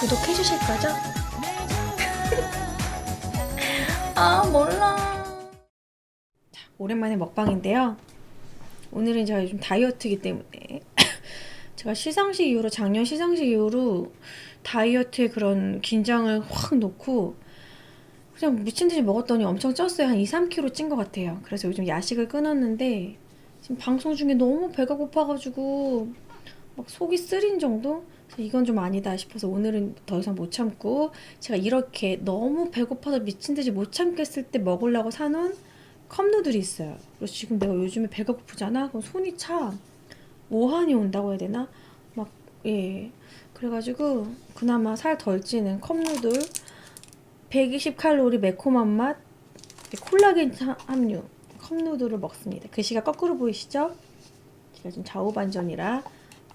구독해 주실 거죠? 아 몰라. 자, 오랜만에 먹방인데요. 오늘은 제가 요즘 다이어트이기 때문에 제가 시상식 이후로 작년 시상식 이후로 다이어트에 그런 긴장을 확 놓고 그냥 미친 듯이 먹었더니 엄청 쪘어요. 한 2, 3kg 찐 것 같아요. 그래서 요즘 야식을 끊었는데 지금 방송 중에 너무 배가 고파가지고 막 속이 쓰린 정도? 이건 좀 아니다 싶어서 오늘은 더 이상 못 참고 제가 이렇게 너무 배고파서 미친 듯이 못 참겠을 때 먹으려고 사놓은 컵누들이 있어요. 그래서 지금 내가 요즘에 배가 고프잖아? 그럼 손이 차. 오한이 온다고 해야 되나? 막, 예. 그래가지고 그나마 살 덜 찌는 컵누들 120 칼로리 매콤한 맛 콜라겐 하- 함유 컵누들을 먹습니다. 글씨가 거꾸로 보이시죠? 제가 지금 좌우반전이라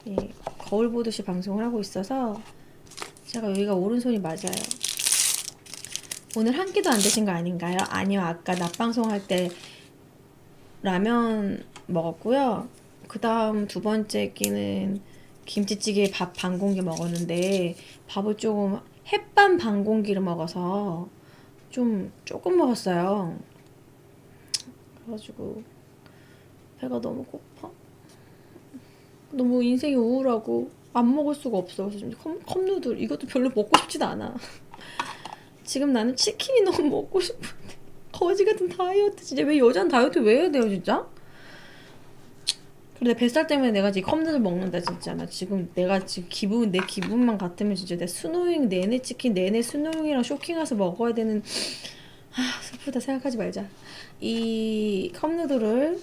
예, 거울 보듯이 방송을 하고 있어서 제가 여기가 오른손이 맞아요. 오늘 한 끼도 안 드신 거 아닌가요? 아니요, 아까 낮방송 할 때 라면 먹었고요. 그 다음 두 번째 끼는 김치찌개 밥 반 공기 먹었는데 밥을 조금 햇반 반 공기를 먹어서 좀 조금 먹었어요. 그래가지고 배가 너무 고파. 너무 인생이 우울하고 안 먹을 수가 없어. 그래서 컵, 컵누들 이것도 별로 먹고 싶지도 않아. 지금 나는 치킨이 너무 먹고 싶은데 거지 같은 다이어트 진짜 왜 여자는 다이어트 왜 해야 돼요 진짜? 내 뱃살 때문에 내가 지금 컵누들 먹는다 진짜 나 지금 내가 지금 기분 내 기분만 같으면 진짜 내 스노잉 내내 치킨 내내 스노잉이랑 쇼킹 가서 먹어야 되는 아 슬프다 생각하지 말자 이 컵누들을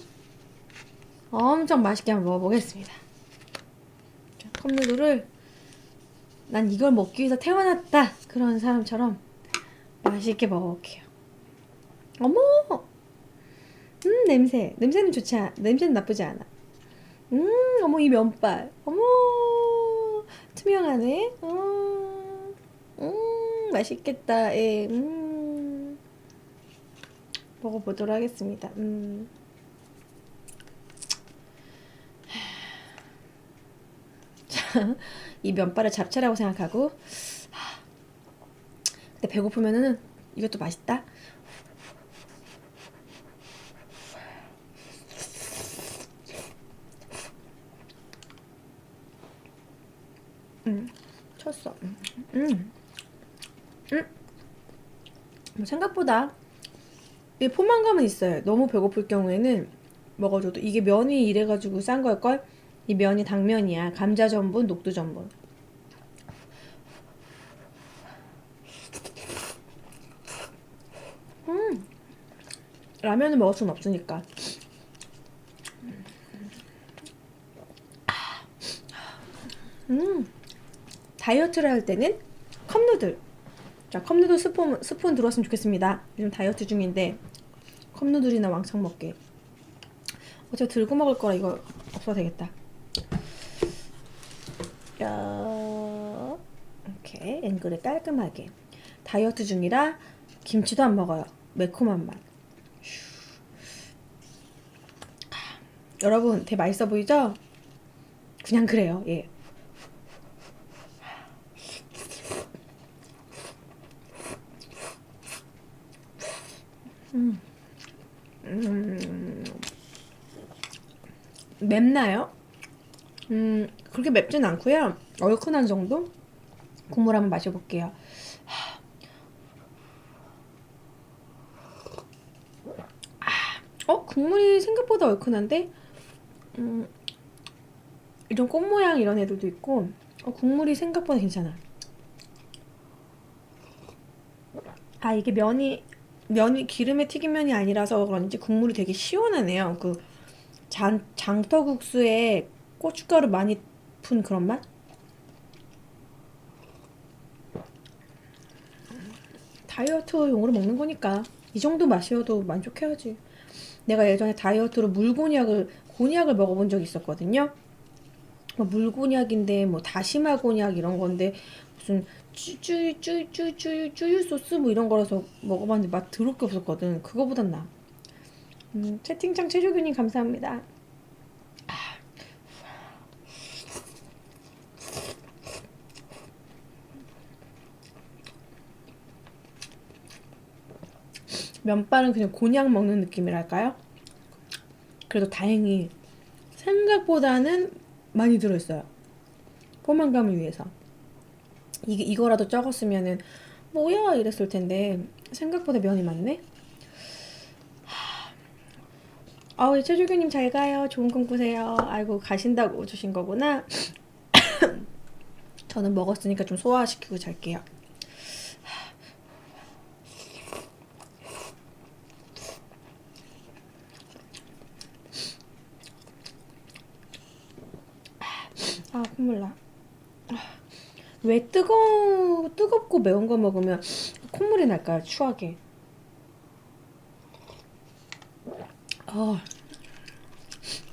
엄청 맛있게 한번 먹어보겠습니다 자, 컵누들을 난 이걸 먹기 위해서 태어났다 그런 사람처럼 맛있게 먹어볼게요 어머 음 냄새 냄새는 좋지 않 냄새는 나쁘지 않아 음, 어머 이 면발. 어머 투명하네. 음, 음 맛있겠다. 예, 음. 먹어보도록 하겠습니다. 음. 이 면발을 잡채라고 생각하고. 하, 근데 배고프면은 이것도 맛있다. 음, 쳤어. 음, 음, 음. 뭐 생각보다 이 포만감은 있어요. 너무 배고플 경우에는 먹어줘도 이게 면이 이래가지고 싼 걸걸. 이 면이 당면이야. 감자 전분, 녹두 전분. 음, 라면을 먹을 순 없으니까. 음. 다이어트를 할 때는 컵누들. 자, 컵누들 스푼, 스푼 들어왔으면 좋겠습니다. 요즘 다이어트 중인데 컵누들이나 왕창 먹게. 어차피 들고 먹을 거라 이거 없어도 되겠다. 야, 이렇게 앵글에 깔끔하게. 다이어트 중이라 김치도 안 먹어요. 매콤한 맛. 여러분, 되게 맛있어 보이죠? 그냥 그래요. 예. 음. 음. 맵나요? 음, 그렇게 맵진 않고요. 얼큰한 정도? 국물 한번 마셔볼게요. 어, 국물이 생각보다 얼큰한데? 음, 이런 꽃 모양 이런 애들도 있고, 어, 국물이 생각보다 괜찮아. 아, 이게 면이 면이 기름에 튀긴 면이 아니라서 그런지 국물이 되게 시원하네요. 그 장, 장터국수에 고춧가루 많이 푼 그런 맛? 다이어트용으로 먹는 거니까 이 정도 맛이어도 만족해야지. 내가 예전에 다이어트로 물곤약을 곤약을 먹어본 적이 있었거든요. 뭐 물곤약인데 뭐 다시마 곤약 이런 건데 무슨 쭈쭈쭈쭈쭈 쭈유 소스 뭐 이런 거라서 먹어봤는데 맛 더럽게 없었거든. 그거보단 나. 음, 채팅창 최조규님 감사합니다. 면발은 그냥 곤약 먹는 느낌이랄까요? 그래도 다행히 생각보다는 많이 들어있어요. 포만감을 위해서. 이게 이거라도 적었으면은 뭐야 이랬을 텐데 생각보다 면이 많네. 아우 최주규님 잘 가요. 좋은 꿈 꾸세요. 아이고 가신다고 주신 거구나. 저는 먹었으니까 좀 소화시키고 잘게요. 아 콧물 나. 왜 뜨거 뜨겁고 매운 거 먹으면 콧물이 날까요? 추하게. 아,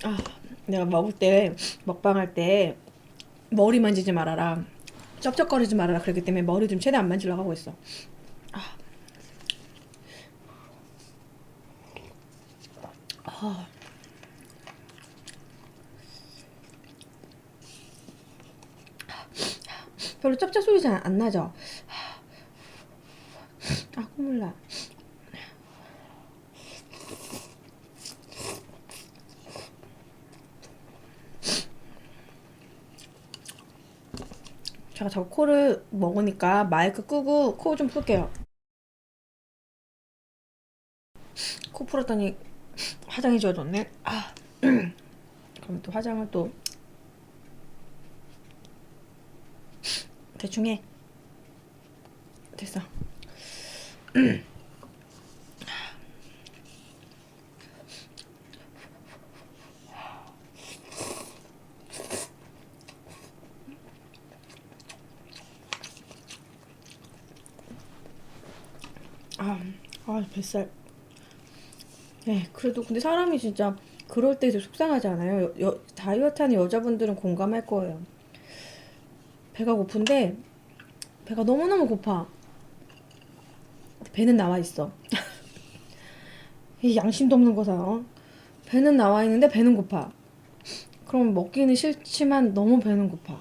아, 내가 먹을 때 먹방 할 때 머리 만지지 말아라, 쩝쩝거리지 말아라 그렇기 때문에 머리 좀 최대 안 만지려고 하고 있어. 아, 아. 별로 쩝쩝 소리 잘 안 나죠? 아 콧물 나. 제가 자꾸 코를 먹으니까 마이크 끄고 코 좀 풀게요. 코 풀었더니 화장이 지워졌네. 아. 그럼 또 화장을 또 대충 해. 됐어. 아, 아, 뱃살. 예, 그래도 근데 사람이 진짜 그럴 때 속상하지 않아요? 여, 여- 다이어트 하는 여자분들은 공감할 거예요. 배가 고픈데 배가 너무너무 고파. 배는 나와 있어. 이 양심도 없는 거사. 어? 배는 나와 있는데 배는 고파. 그럼 먹기는 싫지만 너무 배는 고파.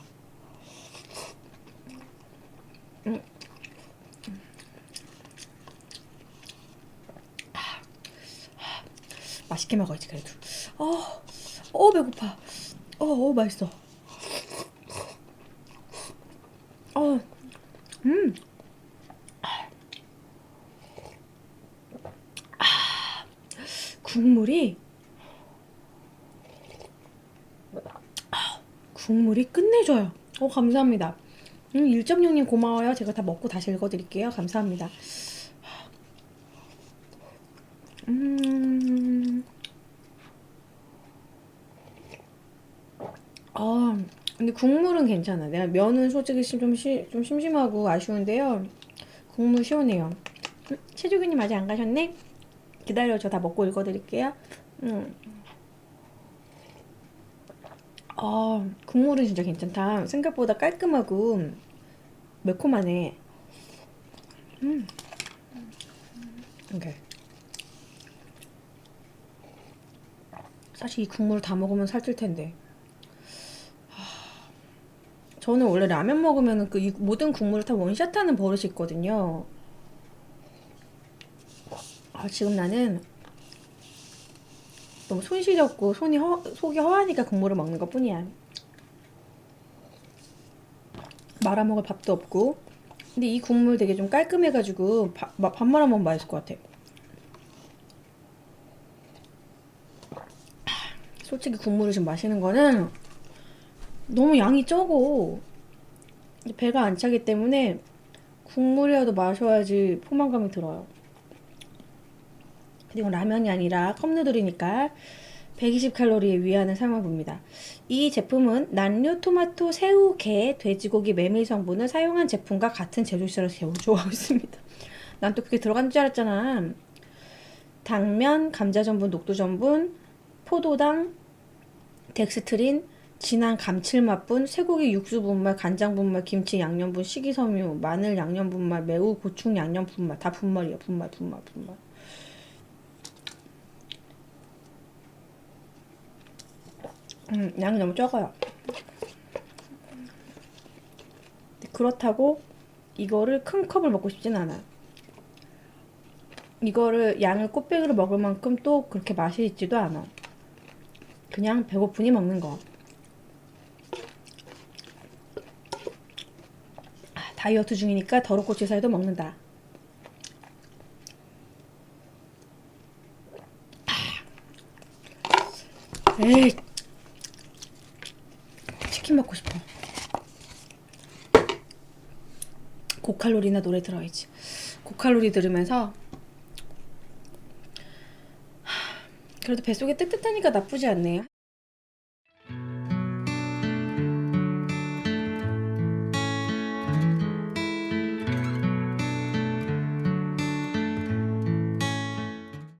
음. 맛있게 먹어야지 그래도. 어, 어 배고파. 어, 어 맛있어. 어, 음. 아, 국물이 아, 국물이 끝내줘요. 어, 감사합니다. 음, 1.0님 고마워요. 제가 다 먹고 다시 읽어드릴게요. 감사합니다. 음. 아, 근데 국물은 괜찮아. 내가 면은 솔직히 심- 좀, 시, 좀 심심하고 아쉬운데요. 국물 시원해요. 음, 최주기님 아직 안 가셨네? 기다려, 저 다 먹고 읽어드릴게요. 음. 아, 국물은 진짜 괜찮다. 생각보다 깔끔하고 매콤하네. 음. 오케이. 사실 이 국물 다 먹으면 살찔 텐데. 저는 원래 라면 먹으면 그이 모든 국물을 다 원샷하는 버릇이 있거든요. 아, 지금 나는 너무 손실이 없고 손이 허, 속이 허하니까 국물을 먹는 것 뿐이야. 말아 먹을 밥도 없고. 근데 이 국물 되게 좀 깔끔해가지고 밥, 마- 밥 말아 먹으면 맛있을 것 같아. 솔직히 국물을 좀 마시는 거는 너무 양이 적어. 배가 안 차기 때문에 국물이라도 마셔야지 포만감이 들어요. 그리고 라면이 아니라 컵누들이니까 120칼로리의 위안을 사용해봅니다. 이 제품은 난류, 토마토, 새우, 게, 돼지고기 메밀 성분을 사용한 제품과 같은 제조시설을 제조하고 있습니다. 난 또 그게 들어간 줄 알았잖아. 당면, 감자 전분, 녹두 전분, 포도당, 덱스트린, 진한 감칠맛분, 쇠고기 육수 분말, 간장 분말, 김치 양념 분, 식이섬유, 마늘 양념 분말, 매우 고충 양념 분말, 다 분말이야. 분말, 분말, 분말. 음, 양이 너무 적어요. 그렇다고 이거를 큰 컵을 먹고 싶진 않아요. 이거를 양을 꽃배기로 먹을 만큼 또 그렇게 맛이 있지도 않아. 그냥 배고프니 먹는 거. 다이어트 중이니까 더럽고치사에도 먹는다. 아. 에이, 치킨 먹고 싶어. 고칼로리나 노래 들어야지. 고칼로리 들으면서 하, 그래도 뱃속에 뜨뜻하니까 나쁘지 않네요.